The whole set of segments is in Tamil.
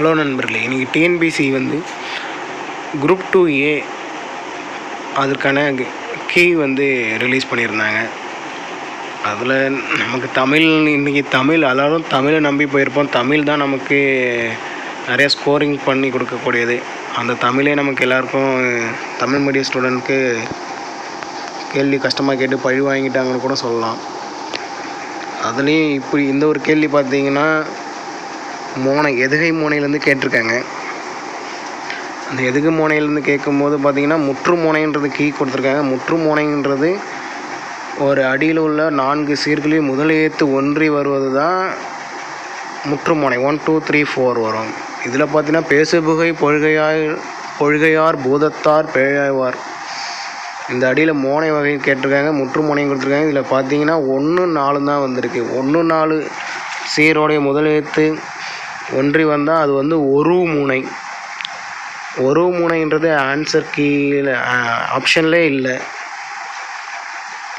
ஹலோ நண்பர்களே இன்றைக்கி டிஎன்பிசி வந்து குரூப் டூ ஏ அதற்கான கீ வந்து ரிலீஸ் பண்ணியிருந்தாங்க. அதில் நமக்கு தமிழ் இன்றைக்கி தமிழ் எல்லாரும் தமிழை நம்பி போயிருப்போம். தமிழ் தான் நமக்கு நிறைய ஸ்கோரிங் பண்ணி கொடுக்கக்கூடியது. அந்த தமிழே நமக்கு எல்லாருக்கும் தமிழ் மீடியம் ஸ்டூடெண்ட்க்கு கேள்வி கஷ்டமாக கேட்டு பழி வாங்கிட்டாங்கன்னு கூட சொல்லலாம். அதுலேயும் இப்படி இந்த ஒரு கேள்வி பார்த்தீங்கன்னா மோனை எதுகை மோனையிலேருந்து கேட்டிருக்காங்க. அந்த எதுகை மோனையிலேருந்து கேட்கும்போது பார்த்தீங்கன்னா முற்று மோனைன்றது கீ கொடுத்துருக்காங்க. முற்று மோனைன்றது ஒரு அடியில் உள்ள நான்கு சீர்களில் முதலியத்து ஒன்றி வருவது தான் முற்றுமுனை ஒன் டூ த்ரீ ஃபோர் வரும். இதில் பார்த்தீங்கன்னா பேசுபுகை பொழுகையாய் பொழுகையார் பூதத்தார் பேழாய்வார் இந்த அடியில் மோனை வகை கேட்டிருக்காங்க முற்றுமோனையும் கொடுத்துருக்காங்க. இதில் பார்த்தீங்கன்னா ஒன்று நாலு தான் வந்திருக்கு. ஒன்று நாலு சீரோடைய முதலியத்து ஒன்றி வந்தால் அது வந்து ஒரு முனை. ஒரு முனைன்றது ஆன்சர் கீழே ஆப்ஷன்லே இல்லை.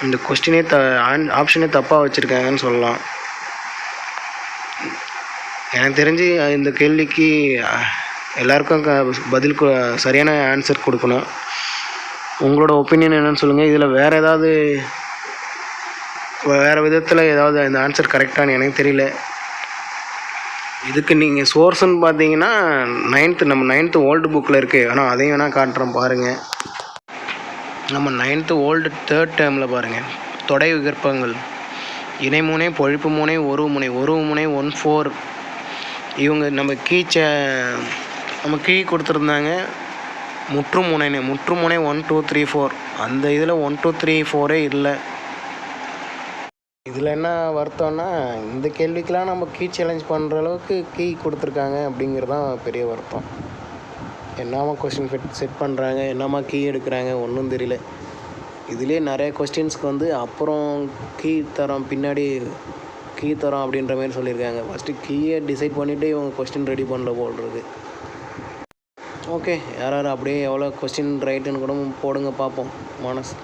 இந்த கொஸ்டினே த ஆன் ஆப்ஷனே தப்பாக வச்சுருக்காங்கன்னு சொல்லலாம். எனக்கு தெரிஞ்சு இந்த கேள்விக்கு எல்லாருக்கும் க பதில் சரியான ஆன்சர் கொடுக்கணும். உங்களோட ஒப்பீனியன் என்னன்னு சொல்லுங்கள் இதில் வேறு ஏதாவது வேறு விதத்தில் ஏதாவது இந்த ஆன்சர் கரெக்டானு எனக்கு தெரியல. இதுக்கு நீங்கள் சோர்ஸ்னு பார்த்தீங்கன்னா நைன்த்து நம்ம நைன்த்து ஓல்டு புக்கில் இருக்குது ஆனால் அதையும் வேணால் காட்டுறோம் பாருங்கள் நம்ம நைன்த்து ஓல்டு தேர்ட் டேர்மில் பாருங்கள் தொடை விகற்பங்கள். இணைமுனை பொழிப்பு முனை ஒரு முனை. ஒரு முனை ஒன் ஃபோர் இவங்க நம்ம கீச்ச நம்ம கீ கொடுத்துருந்தாங்க. முற்றுமுனைன்னு முற்றுமுனை ஒன் டூ த்ரீ ஃபோர் அந்த இதில் ஒன் டூ த்ரீ ஃபோரே இல்லை. இதில் என்ன வருத்தம்னா இந்த கேள்விக்கெலாம் நம்ம கீ சேலஞ்ச் பண்ணுற அளவுக்கு கீ கொடுத்துருக்காங்க அப்படிங்கிறது தான் பெரிய வருத்தம். என்னமா கொஸ்டின் ஃபிட் செட் பண்ணுறாங்க என்னமா கீ எடுக்கிறாங்க ஒன்றும் தெரியல. இதுலேயே நிறைய கொஸ்டின்ஸ்க்கு வந்து அப்புறம் கீ தரோம் பின்னாடி கீ தரோம் அப்படின்ற மாதிரி சொல்லியிருக்காங்க. ஃபஸ்ட்டு கீயை டிசைட் பண்ணிவிட்டு இவங்க கொஸ்டின் ரெடி பண்ணல போல் இருக்கு. ஓகே யார் யார் அப்படியே எவ்வளோ கொஸ்டின் ரைட்டுன்னு கூட போடுங்க பார்ப்போம். மனசு.